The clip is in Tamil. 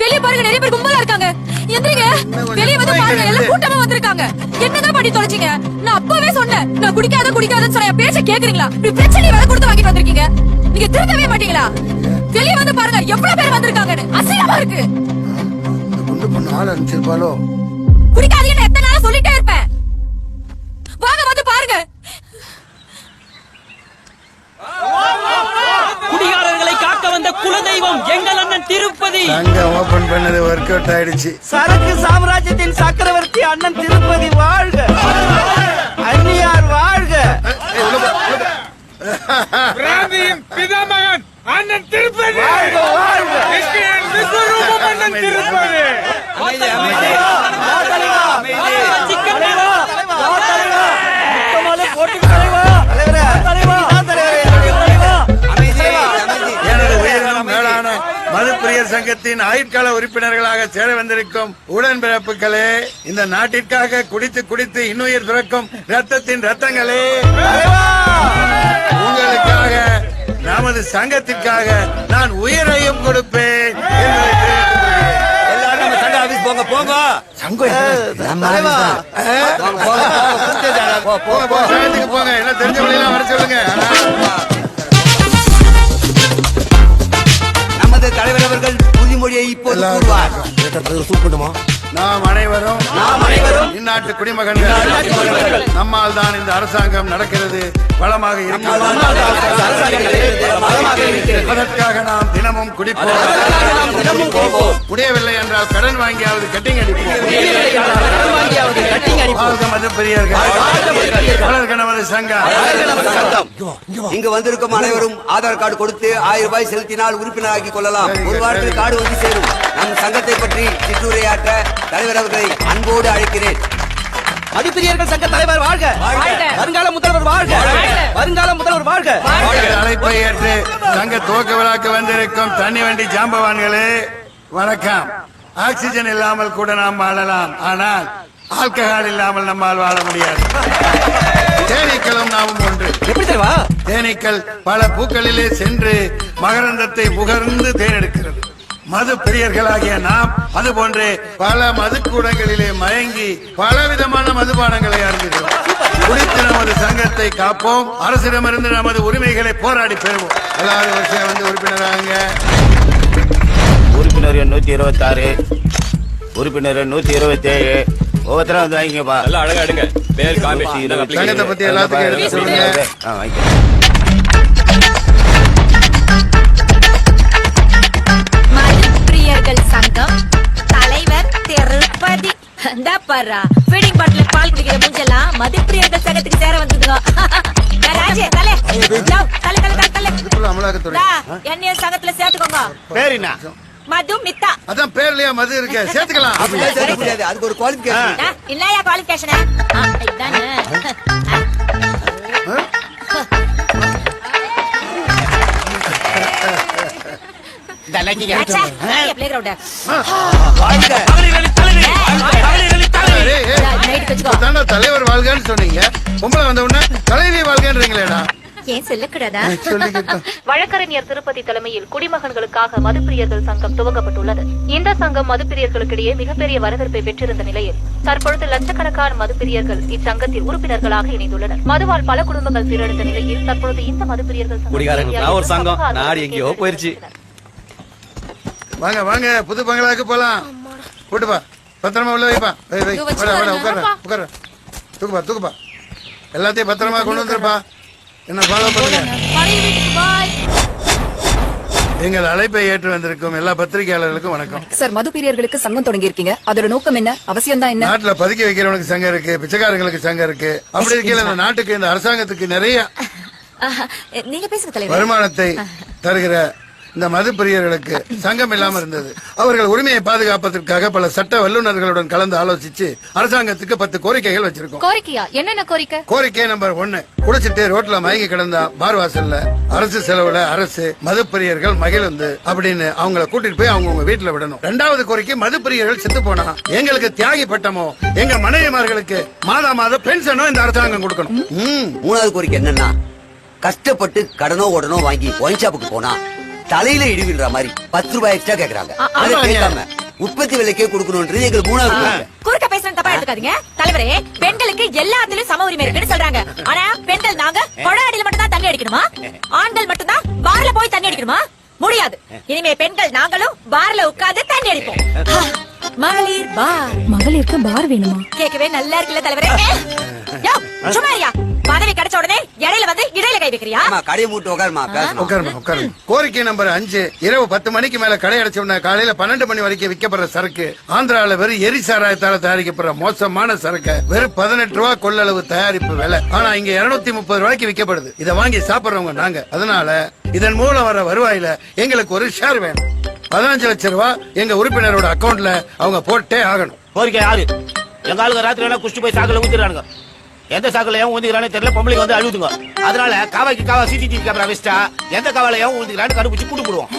வெளிய பாருங்க நிறைய பேர் கும்பலா இருக்காங்க. எந்திரிங்க. வெளிய வந்து பாருங்க எல்லாம் கூட்டமா வந்திருக்காங்க. என்னதான் பண்ணி தொலைச்சீங்க? நான் அப்பவே சொன்னேன். நான் குடிக்காத குடிக்காதன்னு சொன்ன பேச்ச கேக்குறீங்களா? இப்படி பிரச்சனை வேற கொடுத்து வாங்கிட்டு வந்திருக்கீங்க. நீங்க திருந்தவே மாட்டீங்களா? வெளிய வந்து பாருங்க எவ்வளவு பேர் வந்திருக்காங்கன்னு. அசிங்கமா இருக்கு. குண்டு பொண்ணு ஆள் அனுப்பிச்சிருப்பாளோ குடிக்காதீங்கன்னு எத்தனை நாளா சொல்லிட்டே இருப்பேன். வாங்க வந்து பாருங்க. குடிகாரர்களை காக்க வந்த குலதெய்வம் எங்க திருப்பதி. அங்க ஓபன் பண்ணது ஒர்க் அவுட் ஆயிடுச்சு. சரக்கு சாம்ராஜ்யத்தின் சக்கரவர்த்தி அண்ணன் திருப்பதி வாழ்க. அந்நியார் வாழ்க. பிராந்தியின் பிதாமகன் அண்ணன் திருப்பதி. வாழ்க வாழ்க. அண்ணன் திருப்பதி. சங்கத்தின் ஆயுட்கால உறுப்பினர்களாக சேர வந்திருக்கும் உடன்பிறப்புகளே இந்த நாட்டிற்காக குடித்து குடித்து இன்னுயிர் துறக்கும் ரத்தத்தின் ரத்தங்களே உங்களுக்காக நமது சங்கத்திற்காக நான் உயிரையும் கொடுப்பேன் போங்க போங்க. போங்க தெரிஞ்சவங்க எல்லாம் வர சொல்லுங்க. நமது தலைவர் அவர்கள் உறுதிமொழியை இப்போது கூறுவார். நாம் அனைவரும் நாம் அனைவரும் இந்நாட்டு குடிமகன்கள் நம்மால் தான் இந்த அரசாங்கம் நடக்கிறது வளமாக இருக்கிறது. அதற்காக நாம் தினமும் குடிப்போம். முடியவில்லை என்றால் கடன் வாங்கியாவது கட்டிங் அடிப்போம். மது பெரியர்கள். நமது சங்கம். இங்கு வந்திருக்கும் அனைவரும் ஆதார் கார்டு கொடுத்து ஆயிரம் ரூபாய் செலுத்தினால் உறுப்பினராக்கி கொள்ளலாம். ஒரு வாரத்தில் கார்டு வந்து சேரும். நம் சங்கத்தை பற்றி சிற்றுரையாற்ற தலைவர் அவர்களை அன்போடு அழைக்கிறேன். மதிப்பிரியர்கள் சங்க தலைவர் வாழ்க. வருங்கால முதல்வர் வாழ்க. வருங்கால முதல்வர் வாழ்க. அழைப்பை ஏற்று சங்க துவக்க விழாக்கு வந்திருக்கும் தண்ணி வண்டி ஜாம்பவான்களே வணக்கம். ஆக்சிஜன் இல்லாமல் கூட நாம் வாழலாம். ஆனால் ஆல்கஹால் இல்லாமல் நம்மால் வாழ முடியாது. தேனீக்களும் நாமும் ஒன்று. எப்படி தலைவா தேனீக்கள் பல பூக்களிலே சென்று மகரந்தத்தை முகர்ந்து தேனெடுக்கிறது. மது பிரியர்களாகிய நாம் அது போன்றே பல மதுக்கூடங்களிலே மயங்கி பலவிதமான மதுபானங்களை அருந்துகிறோம் குடித்து நமது சங்கத்தை காப்போம். அரசிடமிருந்து நமது உரிமைகளை போராடி பெறுவோம். எல்லாரும் வருஷம் வந்து உறுப்பினராங்க உறுப்பினர் எண் நூத்தி இருபத்தி ஆறு உறுப்பினர் எண் நூத்தி இருபத்தி ஏழு ஒவ்வொருத்தரும் வந்து வாங்கிக்கப்பா. நல்லா அழகா எடுங்க. பேர் காபி சங்கத்தை பத்தி எல்லாத்துக்கும் எடுத்து சொல்லுங்க இந்த பாரா ஃபீடிங் பாட்டில் பால் குடிக்கிற மூஞ்செல்லாம் மதுப்பிரியர்கள் சங்கத்துக்கு சேர வந்ததுங்க ராஜே தலை தலை தலை தலை தலை இதுக்குள்ள அமலாக்கத்துறை டா, என்னையும் சங்கத்துல சேர்த்துக்கோங்க பேர் என்ன மது மித்தா அதான் பேர்லயா மது இருக்கு சேர்த்துக்கலாம் அப்படியே சேர்க்க முடியாது அதுக்கு ஒரு இல்லையா குவாலிஃபிகேஷன் இதானே பிளே பொம்பளை வந்த உடனே தலைவி வாழ்கன்றீங்களேடா ஏன் சொல்லக்கூடாதா? வழக்கறிஞர் திருப்பதி தலைமையில் குடிமகன்களுக்காக மதுப்பிரியர்கள் சங்கம் துவங்கப்பட்டுள்ளது. இந்த சங்கம் மதுப்பிரியர்களுக்கிடையே மிகப்பெரிய வரவேற்பை பெற்றிருந்த நிலையில் தற்பொழுது லட்சக்கணக்கான மதுப்பிரியர்கள் இச்சங்கத்தில் உறுப்பினர்களாக இணைந்துள்ளனர். மதுவால் பல குடும்பங்கள் சீரழிந்த நிலையில் தற்பொழுது இந்த மதுப்பிரியர்கள் சங்கம் எங்கேயோ போயிருச்சு. வாங்க வாங்க புது பங்களாக்கு போலாம். கூட்டுப்பா பத்திரமா உள்ள வைப்பா. உட்கார்றா, உட்கார்றா. தூக்குப்பா தூக்குப்பா. எல்லாத்தையும் பத்திரமா கொண்டு வந்துருப்பா என்ன ஃபாலோ பண்ணுங்க. எங்கள் அழைப்பை ஏற்று வந்திருக்கும் எல்லா பத்திரிகையாளர்களுக்கும் வணக்கம். சார் மது பிரியர்களுக்கு சங்கம் தொடங்கி இருக்கீங்க அதோட நோக்கம் என்ன? அவசியம் தான் என்ன? நாட்டுல பதுக்கி வைக்கிறவனுக்கு சங்கம் இருக்கு பிச்சைக்காரங்களுக்கு சங்கம் இருக்கு. அப்படி இருக்கையில இந்த நாட்டுக்கு இந்த அரசாங்கத்துக்கு நிறைய நீங்க பேசுங்க தலைவர். வருமானத்தை தருகிற இந்த மது பிரியர்களுக்கு சங்கம் இல்லாம இருந்தது. அவர்கள் உரிமையை பாதுகாப்பதற்காக பல சட்ட வல்லுநர்களுடன் கலந்து ஆலோசிச்சு அரசாங்கத்துக்கு பத்து கோரிக்கைகள் வச்சிருக்கோம். கோரிக்கையா? என்னென்ன கோரிக்கை? கோரிக்கை நம்பர் ஒன்னு குடிச்சிட்டு ரோட்ல மயங்கி கிடந்தா பார் வாசல்ல அரசு செலவுல அரசு மதுப்பிரியர்கள் மகிழ்ந்து அப்படின்னு அவங்கள கூட்டிட்டு போய் அவங்க உங்க வீட்டுல விடணும். ரெண்டாவது கோரிக்கை மதுப்பிரியர்கள் செத்து போனா எங்களுக்கு தியாகி பட்டமோ? எங்க மனைவிமார்களுக்கு மாதா மாத பென்ஷனோ இந்த அரசாங்கம் கொடுக்கணும். ம். மூணாவது கோரிக்கை என்னன்னா கஷ்டப்பட்டு கடனோ உடனோ வாங்கி ஒயின் ஷாப்புக்கு போனா தலையில இடி விடுற மாதிரி பத்து ரூபாய் எக்ஸ்ட்ரா கேக்குறாங்க. அதை. கேட்காம உற்பத்தி விலைக்கே கொடுக்கணும்ன்றது எங்களுக்கு மூணாவது. குறுக்க பேசுறது தப்பா எடுத்துக்காதீங்க. தலைவரே பெண்களுக்கு எல்லாத்துலயும் சம உரிமை இருக்குன்னு சொல்றாங்க. ஆனா பெண்கள் நாங்க கொட அடியில மட்டும் தான் தண்ணி அடிக்கணுமா? ஆண்கள் மட்டும் தான் பார்ல போய் தண்ணி அடிக்கணுமா? முடியாது. இனிமே பெண்கள் நாங்களும் பார்ல உட்கார்ந்து தண்ணி அடிப்போம். மகளிர் பார் மகளிருக்கு பார் வேணுமா? கேட்கவே நல்லா இருக்குல்ல தலைவரே. யோ, சும்மா இருயா. பதவி கிடைச்ச உடனே இடையில வந்து கை வைக்கிறியா ஆமா கடையை மூட்டு உட்காருமா பேசணும் உட்காருமா உட்காருமா கோரிக்கை நம்பர் அஞ்சு. இரவு பத்து மணிக்கு மேல கடை அடைச்ச உடனே காலையில பன்னெண்டு மணி வரைக்கும் விற்கப்படுற சரக்கு. ஆந்திரால வெறும் எரி சாராயத்தால தயாரிக்கப்படுற மோசமான சரக்கு வெறும் பதினெட்டு ரூபா கொள்ளளவு தயாரிப்பு விலை. ஆனா இங்க இருநூத்தி முப்பது ரூபாய்க்கு விற்கப்படுது. இதை வாங்கி சாப்பிடுறவங்க நாங்க. அதனால இதன் மூலம் வர வருவாயில எங்களுக்கு ஒரு ஷேர் வேணும். பதினஞ்சு லட்சம் ரூபாய் எங்க உறுப்பினரோட அக்கவுண்ட்ல அவங்க போட்டே ஆகணும். கோரிக்கை யாரு? எங்க ஆளுங்க ராத்திரி எல்லாம் குஷ்டு போய் சாக்கல ஊத்திடுறானுங்க. எந்த சாக்கல ஏன் ஊந்திக்கிறானே தெரியல பொம்பளைக்கு வந்து அழுதுங்க. அதனால காவாய்க்கு காவா சிசிடிவி கேமரா வச்சுட்டா எந்த காவால ஏன் ஊந்திக்கிறான்னு கண்டுபிடிச்சு கூட்டு போடுவோம்.